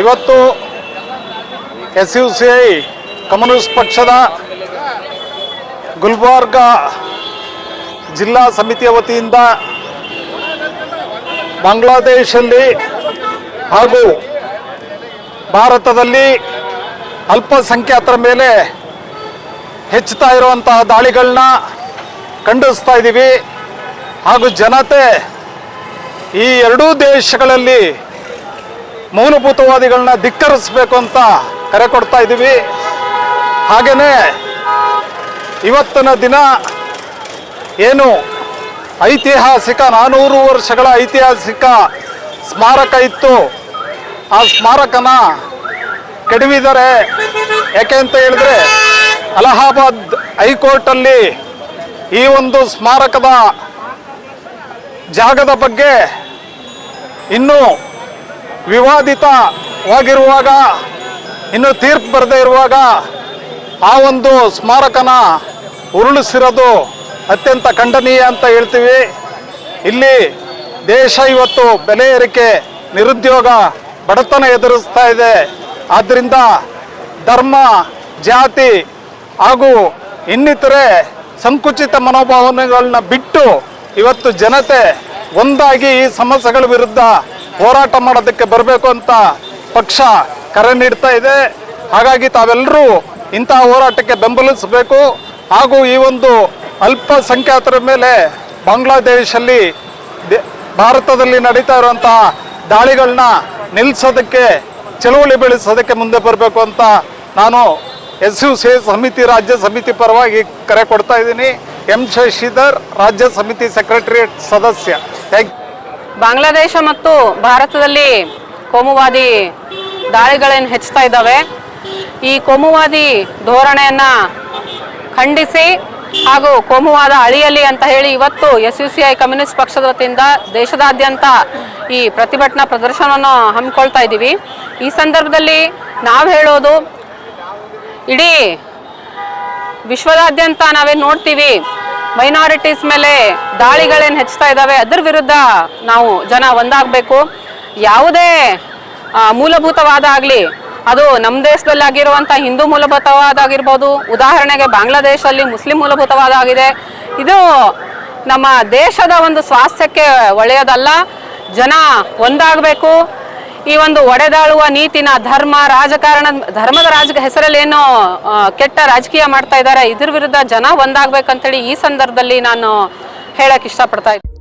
ಇವತ್ತು S U C I Communist ಪಕ್ಷದ ಗುಲ್ಬರ್ಗ ಜಿಲ್ಲಾ ಸಮಿತಿಯ ವತಿಯಿಂದ ಬಾಂಗ್ಲಾದೇಶಲ್ಲಿ ಹಾಗೂ ಭಾರತದಲ್ಲಿ ಅಲ್ಪಸಂಖ್ಯಾತರ ಮೇಲೆ ಹೆಚ್ಚುತ್ತಾ ಇರುವಂತಹ ದಾಳಿಗಳನ್ನ ಖಂಡಿಸ್ತಾ ಇದ್ದೀವಿ. ಹಾಗೂ ಜನತೆ ಈ ಎರಡೂ ದೇಶಗಳಲ್ಲಿ ಮೂಲಭೂತವಾದಿಗಳನ್ನ ಧಿಕ್ಕರಿಸಬೇಕು ಅಂತ ಕರೆ ಕೊಡ್ತಾ ಇದ್ದೀವಿ ಹಾಗೆಯೇ ಇವತ್ತಿನ ದಿನ ಏನು ಐತಿಹಾಸಿಕ ನಾನೂರು ವರ್ಷಗಳ ಐತಿಹಾಸಿಕ ಸ್ಮಾರಕ ಇತ್ತು. ಆ ಸ್ಮಾರಕನ ಕೆಡವಿದರೆ ಯಾಕೆ ಅಂತ ಹೇಳಿದ್ರೆ ಅಲಹಾಬಾದ್ ಹೈಕೋರ್ಟಲ್ಲಿ ಈ ಒಂದು ಸ್ಮಾರಕದ ಜಾಗದ ಬಗ್ಗೆ ಇನ್ನೂ ವಿವಾದಿತವಾಗಿರುವಾಗ ಇನ್ನು ತೀರ್ಪು ಬರದೇ ಇರುವಾಗ, ಆ ಒಂದು ಸ್ಮಾರಕನ ಉರುಳಿಸಿರೋದು ಅತ್ಯಂತ ಖಂಡನೀಯ ಅಂತ ಹೇಳ್ತೀವಿ. ಇಲ್ಲಿ ದೇಶ ಇವತ್ತು ಬೆಲೆ ಏರಿಕೆ, ನಿರುದ್ಯೋಗ ಬಡತನ ಎದುರಿಸ್ತಾ ಇದೆ. ಆದ್ದರಿಂದ ಧರ್ಮ, ಜಾತಿ ಹಾಗೂ ಇನ್ನಿತರೆ ಸಂಕುಚಿತ ಮನೋಭಾವನೆಗಳನ್ನ ಬಿಟ್ಟು ಇವತ್ತು ಜನತೆ ಒಂದಾಗಿ ಈ ಸಮಸ್ಯೆಗಳ ವಿರುದ್ಧ ಹೋರಾಟ ಮಾಡೋದಕ್ಕೆ ಬರಬೇಕು ಅಂತ ಪಕ್ಷ ಕರೆ ನೀಡ್ತಾ ಇದೆ. ಹಾಗಾಗಿ ತಾವೆಲ್ಲರೂ ಇಂತಹ ಹೋರಾಟಕ್ಕೆ ಬೆಂಬಲಿಸಬೇಕು. ಹಾಗೂ ಈ ಒಂದು ಅಲ್ಪಸಂಖ್ಯಾತರ ಮೇಲೆ ಬಾಂಗ್ಲಾದೇಶಲ್ಲಿ ಭಾರತದಲ್ಲಿ ನಡೀತಾ ಇರುವಂತಹ ದಾಳಿಗಳನ್ನ ನಿಲ್ಲಿಸೋದಕ್ಕೆ ಚಳುವಳಿ ಬೆಳೆಸೋದಕ್ಕೆ ಮುಂದೆ ಬರಬೇಕು ಅಂತ ನಾನು ಎಸ್ ಯು ಸಿ ಸಮಿತಿ, ರಾಜ್ಯ ಸಮಿತಿ ಪರವಾಗಿ ಕರೆ ಕೊಡ್ತಾ ಇದ್ದೀನಿ. ಎಂ ಶಶಿಧರ್ ರಾಜ್ಯ ಸಮಿತಿ ಸೆಕ್ರೆಟರಿಯೇಟ್ ಸದಸ್ಯ. ಥ್ಯಾಂಕ್ ಬಾಂಗ್ಲಾದೇಶ ಮತ್ತು ಭಾರತದಲ್ಲಿ ಕೋಮುವಾದಿ ದಾಳಿಗಳೇನು ಹೆಚ್ಚುತ್ತಾ ಇದ್ದಾವೆ? ಈ ಕೋಮುವಾದಿ ಧೋರಣೆಯನ್ನು ಖಂಡಿಸಿ ಹಾಗೂ ಕೋಮುವಾದ ಅಳಿಯಲಿ ಅಂತ ಹೇಳಿ ಇವತ್ತು S U C I Communist ಪಕ್ಷದ ವತಿಯಿಂದ ದೇಶದಾದ್ಯಂತ ಈ ಪ್ರತಿಭಟನಾ ಪ್ರದರ್ಶನವನ್ನು ಹಮ್ಮಿಕೊಳ್ತಾ ಇದ್ದೀವಿ. ಈ ಸಂದರ್ಭದಲ್ಲಿ ನಾವು ಹೇಳೋದು, ಇಡೀ ವಿಶ್ವದಾದ್ಯಂತ ನಾವೇನು ನೋಡ್ತೀವಿ ಮೈನಾರಿಟೀಸ್ ಮೇಲೆ ದಾಳಿಗಳೇನು ಹೆಚ್ಚುತ್ತಾ ಇದ್ದಾವೆ ಅದರ ವಿರುದ್ಧ ನಾವು ಜನ ಒಂದಾಗಬೇಕು. ಯಾವುದೇ ಮೂಲಭೂತವಾದ ಆಗಲಿ, ಅದು ನಮ್ಮ ದೇಶದಲ್ಲಿ ಆಗಿರುವಂಥ ಹಿಂದೂ ಮೂಲಭೂತವಾದ ಆಗಿರ್ಬೋದು, ಉದಾಹರಣೆಗೆ ಬಾಂಗ್ಲಾದೇಶದಲ್ಲಿ ಮುಸ್ಲಿಂ ಮೂಲಭೂತವಾದ ಆಗಿದೆ. ಇದು ನಮ್ಮ ದೇಶದ ಒಂದು ಸ್ವಾಸ್ಥ್ಯಕ್ಕೆ ಒಳ್ಳೆಯದಲ್ಲ, ಜನ ಒಂದಾಗಬೇಕು. ಈ ಒಂದು ಒಡೆದಾಳುವ ನೀತಿನ ಧರ್ಮ, ರಾಜಕಾರಣ, ಧರ್ಮದ ರಾಜ ಹೆಸರಲ್ಲಿ ಏನು ಕೆಟ್ಟ ರಾಜಕೀಯ ಮಾಡ್ತಾ ಇದ್ದಾರೆ. ಇದ್ರ ವಿರುದ್ಧ ಜನ ಒಂದಾಗ್ಬೇಕಂತೇಳಿ ಈ ಸಂದರ್ಭದಲ್ಲಿ ನಾನು ಹೇಳಕ್ ಇಷ್ಟಪಡ್ತಾ ಇದ್ದೀನಿ